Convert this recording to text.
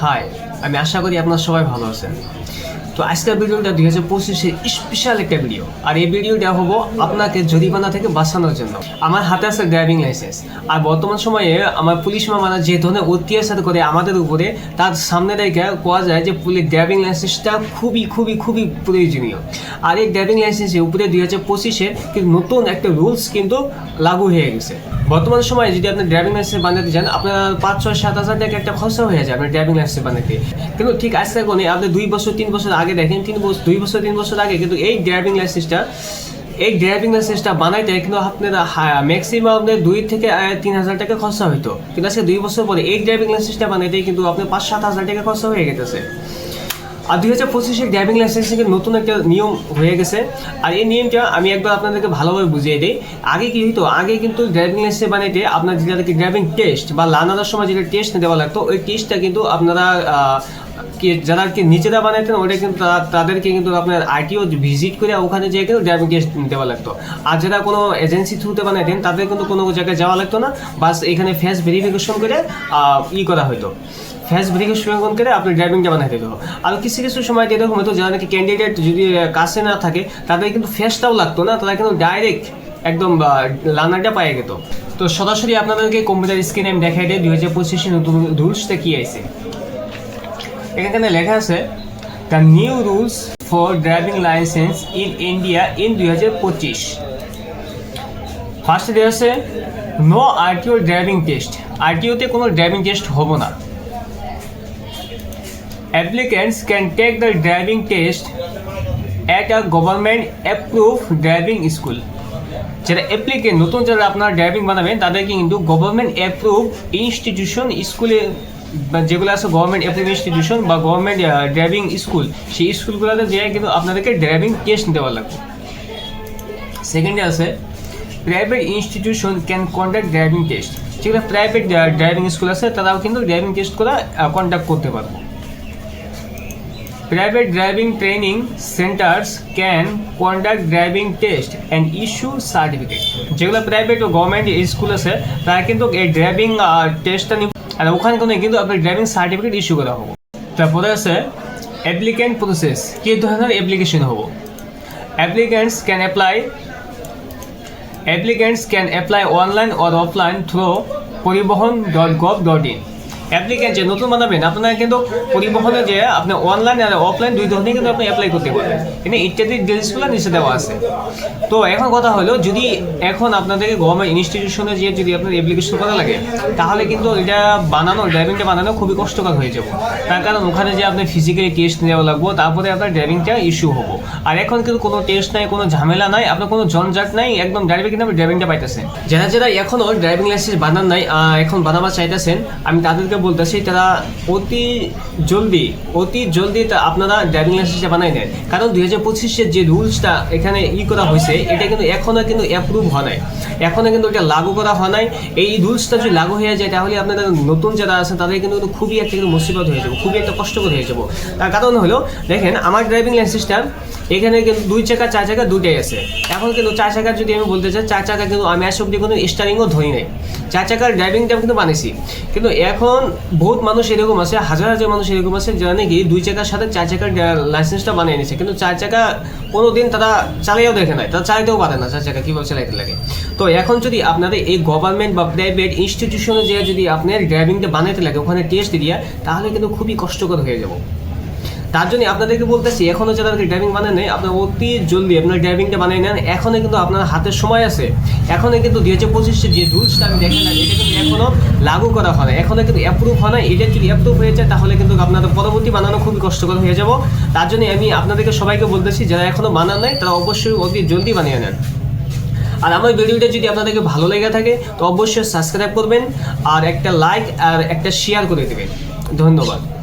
High আমি আশা করি আপনারা সবাই ভালো আছেন। তো আজকের ভিডিওটা দুই হাজার পঁচিশের স্পেশাল একটা ভিডিও আর এই ভিডিওটা হব আপনাকে জরিমানা থেকে বাঁচানোর জন্য। আমার হাতে আছে ড্রাইভিং লাইসেন্স আর বর্তমান সময়ে আমার পুলিশ মামারা যে ধরনের অত্যাচার করে আমাদের উপরে, তার সামনে রেখে কোয়া যায় যে পুলিশ ড্রাইভিং লাইসেন্সটা খুবই খুবই খুবই প্রয়োজনীয়। আর এই ড্রাইভিং লাইসেন্সের উপরে দুই হাজার পঁচিশে নতুন একটা রুলস কিন্তু লাগু হয়ে গেছে। বর্তমান সময়ে যদি আপনি ড্রাইভিং লাইসেন্স বানাতে চান আপনার পাঁচ, ছয়, সাত হাজার টাকা একটা খরচা হয়ে যায় আপনার ড্রাইভিং লাইসেন্স বানাতে। কিন্তু ঠিক আজকে কোনে আপনি দুই বছর, তিন বছর আগে দেখেন, তিন বছর দুই বছর, তিন বছর আগে কিন্তু এই ড্রাইভিং লাইসেন্সটা এই ড্রাইভিং লাইসেন্সটা বানাইতে কিন্তু আপনার ম্যাক্সিমাম আপনার দুই থেকে তিন হাজার টাকা খরচা হইতো। কিন্তু আজকে দুই বছর পরে এই ড্রাইভিং লাইসেন্সটা বানাইতে কিন্তু আপনার পাঁচ, সাত হাজার টাকা খরচা হয়ে গেছে আর দুই হাজার পঁচিশে ড্রাইভিং লাইসেন্সের নতুন একটা নিয়ম হয়ে গেছে। আর এই নিয়মটা আমি একবার আপনাদেরকে ভালোভাবে বুঝিয়ে দিই। আগে কি হতো আগে কিন্তু ড্রাইভিং লাইসেন্স বানাইতে আপনার যেটাকে ড্রাইভিং টেস্ট বা লানানোর সময় যেটা টেস্ট দেওয়া লাগতো, ওই টেস্টটা কিন্তু আপনারা কি যারা কি নিচেরা বানাইতেন ওটা কিন্তু তাদেরকে কিন্তু আপনার আরটিও ভিজিট করে ওখানে যেয়ে কিন্তু ড্রাইভিং টেস্ট দেওয়া লাগতো। আর যারা কোনো এজেন্সি থ্রুতে বানাইতেন, তাদের কিন্তু কোনো জায়গায় যাওয়া লাগতো না। বাস এখানে ফেস ভেরিফিকেশন করে ই করা হতো ফেস ভেরিফিকেশন করে আপনি ড্রাইভিংটা বানাইতে দেবো আর কিছু কিছু সময় এরকম হতো, যারা নাকি ক্যান্ডিডেট যদি কাছে না থাকে, তাদের কিন্তু ফেসটাও লাগতো না, তারা কিন্তু ডাইরেক্ট একদম লার্নারটা পাই যেত তো সরাসরি আপনাদেরকে কম্পিউটার স্ক্রিনে আমি দেখাই দিই, দুই হাজার পঁচিশে নতুন রুলসটা কি আছে? এখানে লেখা আছে the new rules for driving license in India in দুই হাজার পঁচিশ। ফার্স্টে দেওয়া আছে নো আরটিও ড্রাইভিং টেস্ট আরটিওতে কোনো ড্রাইভিং টেস্ট হব না। Applicants can take the driving test at a government approved driving school. যারা অ্যাপ্লিকেন্ট নতুন যারা আপনারা ড্রাইভিং বানাবেন, তাদেরকে কিন্তু গভর্নমেন্ট অ্যাপ্রুভ ইনস্টিটিউশন স্কুলে যেগুলো আছে গভর্নমেন্ট অ্যাপ্রুভ ইনস্টিটিউশন বা গভর্নমেন্ট ড্রাইভিং স্কুল সেই স্কুলগুলোতে যেয়ে কিন্তু আপনাদেরকে ড্রাইভিং টেস্ট দেওয়া লাগবে। সেকেন্ডে আছে private institution can conduct driving test যেগুলো প্রাইভেট ড্রাইভিং স্কুল আছে, তারাও কিন্তু ড্রাইভিং টেস্ট করা কন্ডাক্ট করতে পারব। Private driving training centers can conduct driving test and issue certificate. যেগুলো প্রাইভেট ও গভর্নমেন্ট স্কুল আছে, তারা কিন্তু এই ড্রাইভিং টেস্টটা নিব। আর ওখানে কোনো কিন্তু আপনার ড্রাইভিং সার্টিফিকেট ইস্যু করা হবে। তারপরে আছে অ্যাপ্লিক্যান্ট প্রসেস কি ধরনের অ্যাপ্লিকেশন হব? Applicants can apply applicants can apply online or offline through Parivahan dot gov dot in applicant যে নতুন বানাবেন, আপনারা কিন্তু পরিবহনে যে আপনি অনলাইন আর অফলাইন দুই ধরনের কিন্তু আপনি অ্যাপ্লাই করতে পারবেন। কিন্তু ইত্যাদি ডিটেলসগুলো নিচে দেওয়া আছে। তো এখন কথা হলো, যদি এখন আপনাদেরকে গভর্নমেন্ট ইনস্টিটিউশনে যে যদি আপনার অ্যাপ্লিকেশন করা লাগে, তাহলে কিন্তু এটা বানানো ড্রাইভিংটা বানানো খুবই কষ্টকর হয়ে যাবে। তার কারণ ওখানে যে আপনি ফিজিক্যালি টেস্ট নেওয়া লাগবো, তারপরে আপনার ড্রাইভিংটা ইস্যু হব। আর এখন কিন্তু কোনো টেস্ট নাই, কোনো ঝামেলা নাই, আপনার কোনো জঞ্জাট নাই, একদম ডাইরেক্ট কিন্তু আপনি ড্রাইভিংটা পাইতেছেন। যারা যারা এখনও ড্রাইভিং লাইসেন্স বানান নাই এখন বানাবার চাইতেছেন, আমি তাদেরকে বলতেছি, তারা অতি জলদি অতি জলদি আপনারা ড্রাইভিং লাইসেন্সটা বানাই নেন কারণ দুই হাজার পঁচিশের যে রুলসটা এখানে ই করা হয়েছে, এটা কিন্তু এখনও কিন্তু অ্যাপ্রুভ হয় নাই। এখনও কিন্তু এটা লাগু করা হয় নাই। এই রুলসটা যদি লাগু হয়ে যায়, তাহলে আপনারা নতুন যারা আছে, তাদের কিন্তু খুবই একটা কিন্তু মুসিবত হয়ে যাবে, খুবই একটা কষ্টকর হয়ে যাব। তার কারণ হলো, দেখেন, আমার ড্রাইভিং লাইসেন্সটা এখানে কিন্তু দুই চাকা, চার চাকা দুটাই আছে। এখন কিন্তু চার চাকার যদি আমি বলতে চাই, চার চাকা কিন্তু আমি আজ অব্দি কোনো স্টারিংও ধরি নাই। চার চাকার ড্রাইভিংটা কিন্তু বানিয়েছি কিন্তু এখন বহুত মানুষ এরকম আছে, হাজার হাজার মানুষ এরকম আছে যারা নাকি দুই চাকার সাথে চার চাকার লাইসেন্সটা বানিয়ে নিছে। কিন্তু চার চাকা কোনো দিন তারা চালিয়েও দেখে নাই, তারা চালাতেও পারে না চার চাকা কীভাবে চালাইতে লাগে? তো এখন যদি আপনাদের এই গভর্নমেন্ট বা প্রাইভেট ইনস্টিটিউশনে যে যদি আপনার ড্রাইভিংটা বানাইতে লাগে, ওখানে টেস্ট দিয়া, তাহলে কিন্তু খুবই কষ্টকর হয়ে যাব। তার জন্য আপনাদেরকে বলতেছি এখনও যারা ড্রাইভিং বানান নেই, আপনার অতি জলদি আপনার ড্রাইভিংটা বানিয়ে নেন। এখনও কিন্তু আপনার হাতের সময় আছে। এখনও কিন্তু দুই হাজার পঁচিশে যে রুলসটা আমি দেখলাম, এটা কিন্তু এখনও লাগু করা হয় না। এখনও কিন্তু অ্যাপ্রুভ হয় না। এটা যদি অ্যাপ্রুভ হয়ে যায়, তাহলে কিন্তু আপনাদের পরবর্তী বানানো খুবই কষ্টকর হয়ে যাব। তার জন্য আমি আপনাদেরকে সবাইকে বলতেছি, যারা এখনও বানান নাই, তারা অবশ্যই অতি জলদি বানিয়ে নেন। আর আমার ভিডিওটা যদি আপনাদেরকে ভালো লেগে থাকে, তো অবশ্যই সাবস্ক্রাইব করবেন, আর একটা লাইক আর একটা শেয়ার করে দেবেন। ধন্যবাদ।